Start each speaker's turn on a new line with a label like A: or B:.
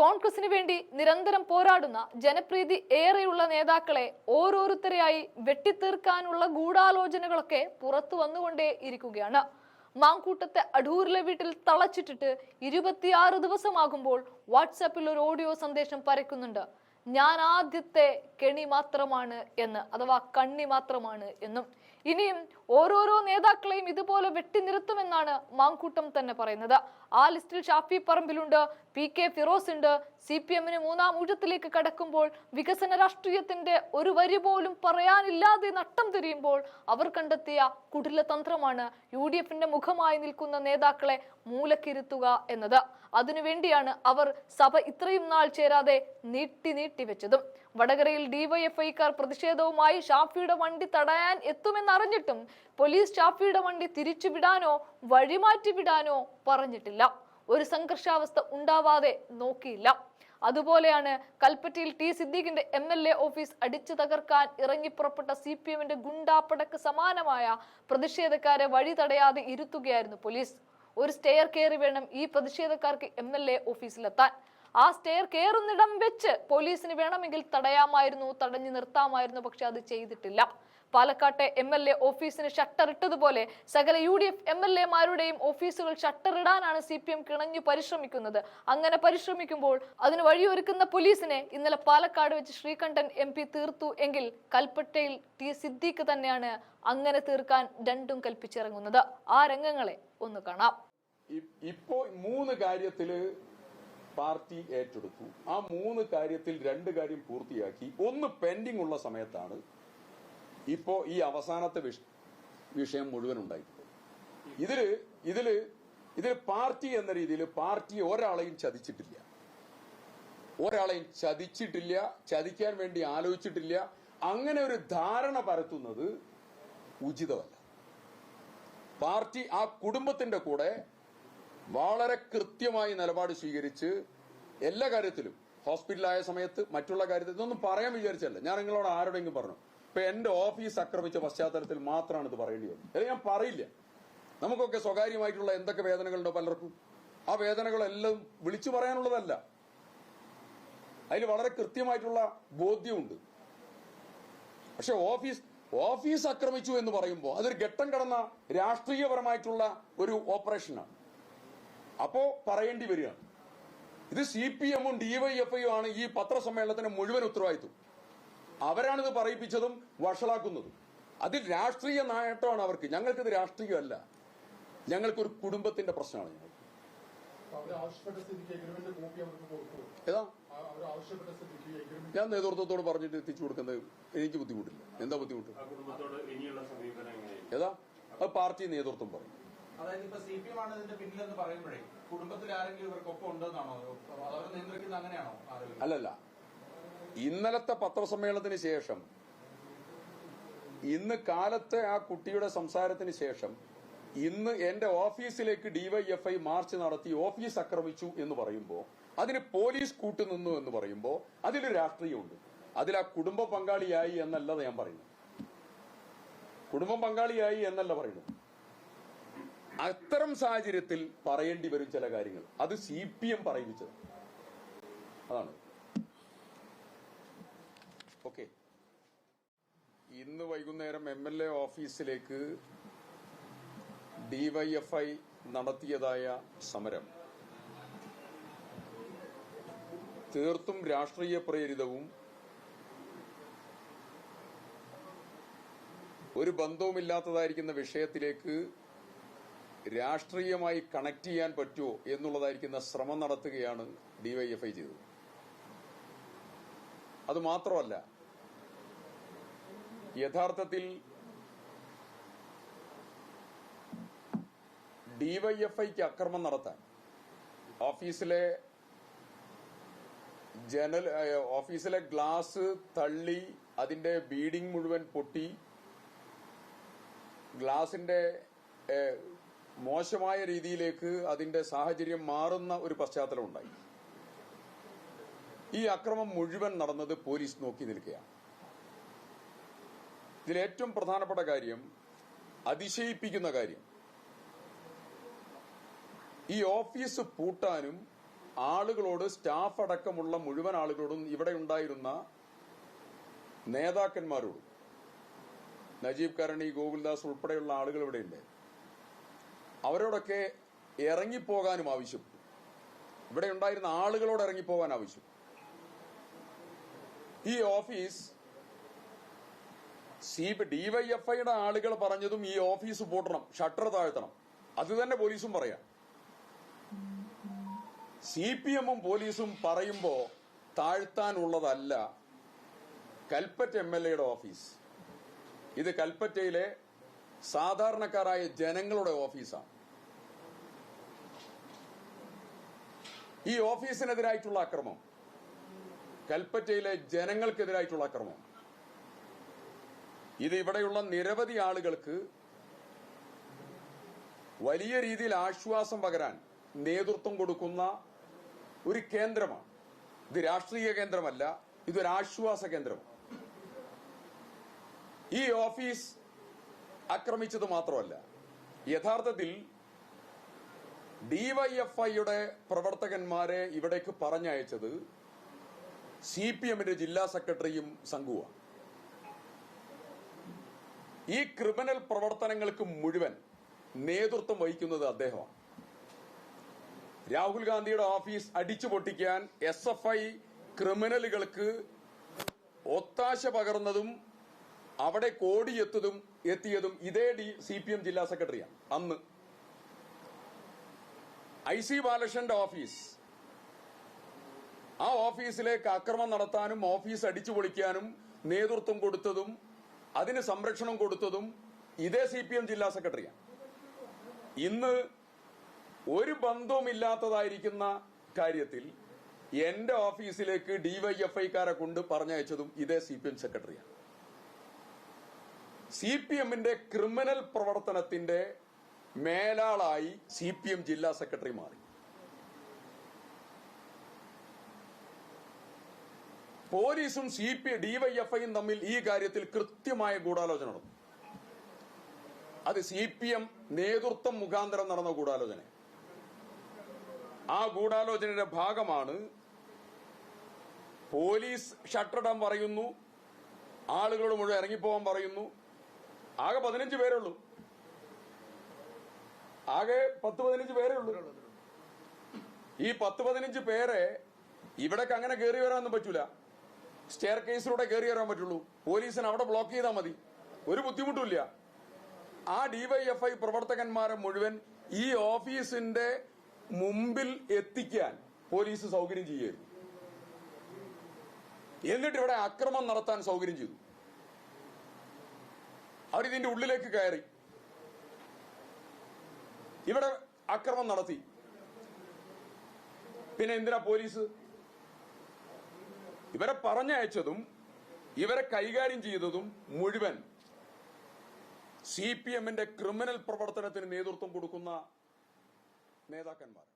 A: കോൺഗ്രസിന് വേണ്ടി നിരന്തരം പോരാടുന്ന ജനപ്രീതി ഏറെയുള്ള നേതാക്കളെ ഓരോരുത്തരെയായി വെട്ടിത്തീർക്കാനുള്ള ഗൂഢാലോചനകളൊക്കെ പുറത്തു വന്നുകൊണ്ടേ ഇരിക്കുകയാണ്. മാങ്കൂട്ടത്തെ അടൂരിലെ വീട്ടിൽ തളച്ചിട്ടിട്ട് ഇരുപത്തിയാറ് ദിവസമാകുമ്പോൾ വാട്സാപ്പിൽ ഒരു ഓഡിയോ സന്ദേശം പരക്കുന്നുണ്ട്. ഞാൻ ആദ്യത്തെ കെണി മാത്രമാണ് എന്ന് അഥവാ കണ്ണി മാത്രമാണ് എന്നും. ഇനിയും ഓരോരോ നേതാക്കളെയും ഇതുപോലെ വെട്ടി വെട്ടിനിർത്തുമെന്നാണ് മാങ്കൂട്ടം തന്നെ പറയുന്നത്. ആ ലിസ്റ്റിൽ ഷാഫി പറമ്പിലുണ്ട് പി കെ ഫിറോസ് ഉണ്ട്. സി പി എമ്മിന് മൂന്നാം ഊഴത്തിലേക്ക് കടക്കുമ്പോൾ വികസന രാഷ്ട്രീയത്തിന്റെ ഒരു വരി പോലും പറയാനില്ലാതെ നട്ടം തിരിയുമ്പോൾ അവർ കണ്ടെത്തിയ കുടില തന്ത്രമാണ് യു ഡി എഫിന്റെ മുഖമായി നിൽക്കുന്ന നേതാക്കളെ മൂലക്കിരുത്തുക എന്നത്. അതിനുവേണ്ടിയാണ് അവർ സഭ ഇത്രയും നാൾ ചേരാതെ നീട്ടി നീട്ടി വെച്ചതും. വടകരയിൽ ഡിവൈഎഫ്ഐക്കാർ പ്രതിഷേധവുമായി ഷാഫിയുടെ വണ്ടി തടയാൻ എത്തുമെന്നറിഞ്ഞിട്ടും പോലീസ് ഷാഫിയുടെ വണ്ടി തിരിച്ചുവിടാനോ വഴിമാറ്റി വിടാനോ പറഞ്ഞിട്ടില്ല. ഒരു സംഘർഷാവസ്ഥ ഉണ്ടാവാതെ നോക്കിയില്ല. അതുപോലെയാണ് കൽപ്പറ്റയിൽ ടി സിദ്ദീഖിന്റെ എം എൽ എ ഓഫീസ് അടിച്ചു തകർക്കാൻ ഇറങ്ങി പുറപ്പെട്ട സി പി എമ്മിന്റെ ഗുണ്ടാപ്പടക്ക് സമാനമായ പ്രതിഷേധക്കാരെ വഴി തടയാതെ ഇരുത്തുകയായിരുന്നു പോലീസ്. ഒരു സ്റ്റെയർ കയറി വേണം ഈ പ്രതിഷേധക്കാർക്ക് എം എൽ എ ഓഫീസിലെത്താൻ. ആ സ്റ്റെയർ കയറുന്നിടം വെച്ച് പോലീസിന് വേണമെങ്കിൽ തടയാമായിരുന്നു തടഞ്ഞു നിർത്താമായിരുന്നു പക്ഷെ അത് ചെയ്തിട്ടില്ല. പാലക്കാട്ടെ എം എൽ എ ഓഫീസിന് ഷട്ടർ ഇട്ടതുപോലെ സകല U D F M L എമാരുടെയും ഓഫീസുകൾ ഷട്ടർ ഇടാനാണ് സി പി എം കിണഞ്ഞു പരിശ്രമിക്കുന്നത്. അങ്ങനെ പരിശ്രമിക്കുമ്പോൾ അതിന് വഴിയൊരുക്കുന്ന പോലീസിനെ ഇന്നലെ പാലക്കാട് വെച്ച് ശ്രീകണ്ഠൻ എം പി തീർത്തു എങ്കിൽ കൽപ്പറ്റയിൽ ടി സിദ്ദീഖ് തന്നെയാണ് അങ്ങനെ തീർക്കാൻ രണ്ടും കൽപ്പിച്ചിറങ്ങുന്നത്. ആ രംഗങ്ങളെ ഒന്ന് കാണാം.
B: ഇപ്പോ മൂന്ന് കാര്യത്തിൽ പാർട്ടി ഏറ്റെടുത്തു. ആ മൂന്ന് കാര്യത്തിൽ രണ്ട് കാര്യം പൂർത്തിയാക്കി. ഒന്ന് പെൻഡിംഗ് ഉള്ള സമയത്താണ് ഇപ്പോ ഈ അവസാനത്തെ വിഷ- വിഷയം മുഴുവൻ ഉണ്ടായിട്ടുള്ളത് ഇതിൽ ഇതിൽ ഇതിൽ പാർട്ടി എന്ന രീതിയിൽ പാർട്ടി ഒരാളെയും ചതിച്ചിട്ടില്ല. ഒരാളെയും ചതിച്ചിട്ടില്ല ചതിക്കാൻ വേണ്ടി ആലോചിച്ചിട്ടില്ല. അങ്ങനെ ഒരു ധാരണ പരത്തുന്നത് ഉചിതമല്ല. പാർട്ടി ആ കുടുംബത്തിന്റെ കൂടെ വളരെ കൃത്യമായി നിലപാട് സ്വീകരിച്ച് എല്ലാ കാര്യത്തിലും ഹോസ്പിറ്റലായ സമയത്ത് മറ്റുള്ള കാര്യത്തിൽ ഇതൊന്നും പറയാൻ വിചാരിച്ചല്ല ഞാൻ നിങ്ങളോട് ആരോടെങ്കിലും പറഞ്ഞു ഇപ്പൊ എന്റെ ഓഫീസ് ആക്രമിച്ച പശ്ചാത്തലത്തിൽ മാത്രമാണ് ഇത് പറയേണ്ടി വന്നത്. അല്ലെങ്കിൽ ഞാൻ പറയില്ല. നമുക്കൊക്കെ സ്വകാര്യമായിട്ടുള്ള എന്തൊക്കെ വേദനകളുണ്ടോ പലർക്കും? ആ വേദനകളെല്ലാം വിളിച്ചു പറയാനുള്ളതല്ല. അതിൽ വളരെ കൃത്യമായിട്ടുള്ള ബോധ്യമുണ്ട്. പക്ഷെ ഓഫീസ് ഓഫീസ് ആക്രമിച്ചു എന്ന് പറയുമ്പോൾ അതൊരു ഘട്ടം കടന്ന രാഷ്ട്രീയപരമായിട്ടുള്ള ഒരു ഓപ്പറേഷനാണ്. അപ്പോ പറയേണ്ടി വരികയാണ് ഇത് സി പി എമ്മും ഡിവൈഎഫ്ഐയും ആണ് ഈ പത്രസമ്മേളനത്തിന് മുഴുവൻ ഉത്തരവാദിത്വം. അവരാണിത് പറയിപ്പിച്ചതും വഷളാക്കുന്നതും. അതിൽ രാഷ്ട്രീയ നേട്ടമാണ് അവർക്ക്. ഞങ്ങൾക്കിത് രാഷ്ട്രീയമല്ല. ഞങ്ങൾക്കൊരു കുടുംബത്തിന്റെ പ്രശ്നമാണ് ഞങ്ങൾ ഏതാ? ഞാൻ നേതൃത്വത്തോട് പറഞ്ഞിട്ട് എത്തിച്ചു കൊടുക്കുന്നത് എനിക്ക് ബുദ്ധിമുട്ടില്ല. എന്താ ബുദ്ധിമുട്ട്?
C: ആ കുടുംബത്തോട് ഇനിയുള്ള സമീപനം എങ്ങനെയായിരിക്കും
B: ഏതാ? അത് പാർട്ടി നേതൃത്വം പറയും.
D: അതായത് ഇപ്പൊ സി പി എം ആണ് ഇതിന്റെ പിന്നിലെന്ന് പറയുമ്പോഴേ കുടുംബത്തിൽ ആരെങ്കിലും ഇവർക്കൊപ്പം ഉണ്ടെന്നാണോ? അവർ നിയന്ത്രിക്കുന്നത് അങ്ങനെയാണോ
B: അല്ലല്ല. ഇന്നലത്തെ പത്രസമ്മേളനത്തിന് ശേഷം ഇന്ന് കാലത്തെ ആ കുട്ടിയുടെ സംസാരത്തിന് ശേഷം ഇന്ന് എന്റെ ഓഫീസിലേക്ക് ഡിവൈഎഫ്ഐ മാർച്ച് നടത്തി ഓഫീസ് ആക്രമിച്ചു എന്ന് പറയുമ്പോൾ അതിന് പോലീസ് കൂട്ടുനിന്നു എന്ന് പറയുമ്പോൾ അതിലൊരു രാഷ്ട്രീയമുണ്ട്. അതിൽ ആ കുടുംബ പങ്കാളിയായി എന്നല്ല ഞാൻ പറയുന്നു കുടുംബം പങ്കാളിയായി എന്നല്ല പറയുന്നു അത്തരം സാഹചര്യത്തിൽ പറയേണ്ടി വരും ചില കാര്യങ്ങൾ. അത് സി പി എം പറയിപ്പിച്ചത്. അതാണ്. ഓക്കെ. ഇന്ന് വൈകുന്നേരം എം എൽ എ ഓഫീസിലേക്ക് ഡിവൈഎഫ്ഐ നടത്തിയതായ സമരം. തീർത്തും രാഷ്ട്രീയ പ്രേരിതവും ഒരു ബന്ധവുമില്ലാത്തതായിരിക്കുന്ന വിഷയത്തിലേക്ക് രാഷ്ട്രീയമായി കണക്ട് ചെയ്യാൻ പറ്റുമോ എന്നുള്ളതായിരിക്കുന്ന ശ്രമം നടത്തുകയാണ് ഡിവൈഎഫ്ഐ ചെയ്തത്. അത് മാത്രമല്ല യഥാർത്ഥത്തിൽ ഡിവൈഎഫ്ഐക്ക് അക്രമം നടത്താൻ ഓഫീസിലെ ജനൽ ഓഫീസിലെ ഗ്ലാസ് തള്ളി അതിന്റെ ബീഡിംഗ് മുഴുവൻ പൊട്ടി ഗ്ലാസിന്റെ മോശമായ രീതിയിലേക്ക് അതിന്റെ സാഹചര്യം മാറുന്ന ഒരു പശ്ചാത്തലം ഉണ്ടായി. ഈ അക്രമം മുഴുവൻ നടന്നത് പോലീസ് നോക്കി നിൽക്കുകയാണ്. ഇതിൽ ഏറ്റവും പ്രധാനപ്പെട്ട കാര്യം അതിശയിപ്പിക്കുന്ന കാര്യം ഈ ഓഫീസ് പൂട്ടാനും ആളുകളോട് സ്റ്റാഫ് അടക്കമുള്ള മുഴുവൻ ആളുകളോടും ഇവിടെ ഉണ്ടായിരുന്ന നേതാക്കന്മാരോടും നജീബ് കരണി ഗോകുൽദാസ് ഉൾപ്പെടെയുള്ള ആളുകൾ ഇവിടെയുണ്ട് അവരോടൊക്കെ ഇറങ്ങിപ്പോകാനും ആവശ്യം. ഇവിടെ ഉണ്ടായിരുന്ന ആളുകളോട് ഇറങ്ങിപ്പോകാൻ ആവശ്യം. ഈ ഓഫീസ് സി ഡിവൈഎഫ്ഐയുടെ ആളുകൾ പറഞ്ഞതും ഈ ഓഫീസ് പൂട്ടണം ഷട്ടർ താഴ്ത്തണം. അത് തന്നെ പോലീസും പറയാം. സി പി എമ്മും പോലീസും പറയുമ്പോ താഴ്ത്താനുള്ളതല്ല കൽപ്പറ്റ എം എൽ എയുടെ ഓഫീസ്. ഇത് കൽപ്പറ്റയിലെ സാധാരണക്കാരായ ജനങ്ങളുടെ ഓഫീസാണ്. ഈ ഓഫീസിനെതിരായിട്ടുള്ള അക്രമം കൽപ്പറ്റയിലെ ജനങ്ങൾക്കെതിരായിട്ടുള്ള അക്രമം ഇത് ഇവിടെയുള്ള നിരവധി ആളുകൾക്ക് വലിയ രീതിയിൽ ആശ്വാസം പകരാൻ നേതൃത്വം കൊടുക്കുന്ന ഒരു കേന്ദ്രമാണ്. ഇത് രാഷ്ട്രീയ കേന്ദ്രമല്ല ഇതൊരാശ്വാസ കേന്ദ്രമാണ്. ഈ ഓഫീസ് ആക്രമിച്ചത് മാത്രമല്ല യഥാർത്ഥത്തിൽ ഡിവൈഎഫ്ഐയുടെ പ്രവർത്തകന്മാരെ ഇവിടേക്ക് പറഞ്ഞയച്ചത് സി പി എമ്മിന്റെ ജില്ലാ സെക്രട്ടറിയും സംഘുവാണ് ഈ ക്രിമിനൽ പ്രവർത്തനങ്ങൾക്ക് മുഴുവൻ നേതൃത്വം വഹിക്കുന്നത് അദ്ദേഹമാണ്. രാഹുൽ ഗാന്ധിയുടെ ഓഫീസ് അടിച്ചു പൊട്ടിക്കാൻ എസ് എഫ് ഐ ക്രിമിനലുകൾക്ക് ഒത്താശ പകർന്നതും അവിടെ കോടി എത്തതും എത്തിയതും ഇതേ ഡി സി പി എം ജില്ലാ സെക്രട്ടറിയാണ് അന്ന്. ഐ സി ബാലകൃഷ്ണന്റെ ഓഫീസ്. ആ ഓഫീസിലേക്ക് അക്രമം നടത്താനും ഓഫീസ് അടിച്ചു പൊളിക്കാനും നേതൃത്വം കൊടുത്തതും അതിന് സംരക്ഷണം കൊടുത്തതും ഇതേ സി പി എം ജില്ലാ സെക്രട്ടറിയാണ് ഇന്ന് ഒരു ബന്ധവുമില്ലാത്തതായിരിക്കുന്ന കാര്യത്തിൽ എന്റെ ഓഫീസിലേക്ക് ഡിവൈഎഫ്ഐക്കാരെ കൊണ്ട് പറഞ്ഞയച്ചതും ഇതേ സി പി എം സെക്രട്ടറിയാണ് സി പി എമ്മിന്റെ ക്രിമിനൽ പ്രവർത്തനത്തിന്റെ മേലാളായി സി പി എം ജില്ലാ സെക്രട്ടറി മാറി. പോലീസും സി പി ഡിവൈഎഫ്ഐയും തമ്മിൽ ഈ കാര്യത്തിൽ കൃത്യമായ ഗൂഢാലോചന നടന്നു. അത് സി പി എം നേതൃത്വം മുഖാന്തരം നടന്ന ഗൂഢാലോചന. ആ ഗൂഢാലോചനയുടെ ഭാഗമാണ് പോലീസ് ഷട്ടറിടാൻ പറയുന്നു ആളുകളോട് മുഴുവൻ ഇറങ്ങിപ്പോകാൻ പറയുന്നു ആകെ പതിനഞ്ച് പേരുള്ളൂ ആകെ പത്ത് പതിനഞ്ച് പേരേ ഉള്ളൂ. ഈ പത്ത് പതിനഞ്ച് പേരെ ഇവിടേക്ക് അങ്ങനെ കയറി വരാനൊന്നും പറ്റൂല. സ്റ്റെയർ കേസിലൂടെ കയറി വരാൻ പറ്റുള്ളൂ. പോലീസിന് അവിടെ ബ്ലോക്ക് ചെയ്താൽ മതി. ഒരു ബുദ്ധിമുട്ടുമില്ല ആ ഡിവൈഎഫ്ഐ പ്രവർത്തകന്മാരെ മുഴുവൻ ഈ ഓഫീസിന്റെ മുമ്പിൽ എത്തിക്കാൻ പോലീസ് സൗകര്യം ചെയ്യുകയായിരുന്നു. എന്നിട്ട് ഇവിടെ അക്രമം നടത്താൻ സൗകര്യം ചെയ്തു. അവരിതിന്റെ ഉള്ളിലേക്ക് കയറി. ഇവിടെ അക്രമം നടത്തി. പിന്നെ എന്തിനാ പോലീസ്? ഇവരെ പറഞ്ഞയച്ചതും ഇവരെ കൈകാര്യം ചെയ്തതും മുഴുവൻ സി പി എമ്മിന്റെ ക്രിമിനൽ പ്രവർത്തനത്തിന് നേതൃത്വം കൊടുക്കുന്ന നേതാക്കന്മാർ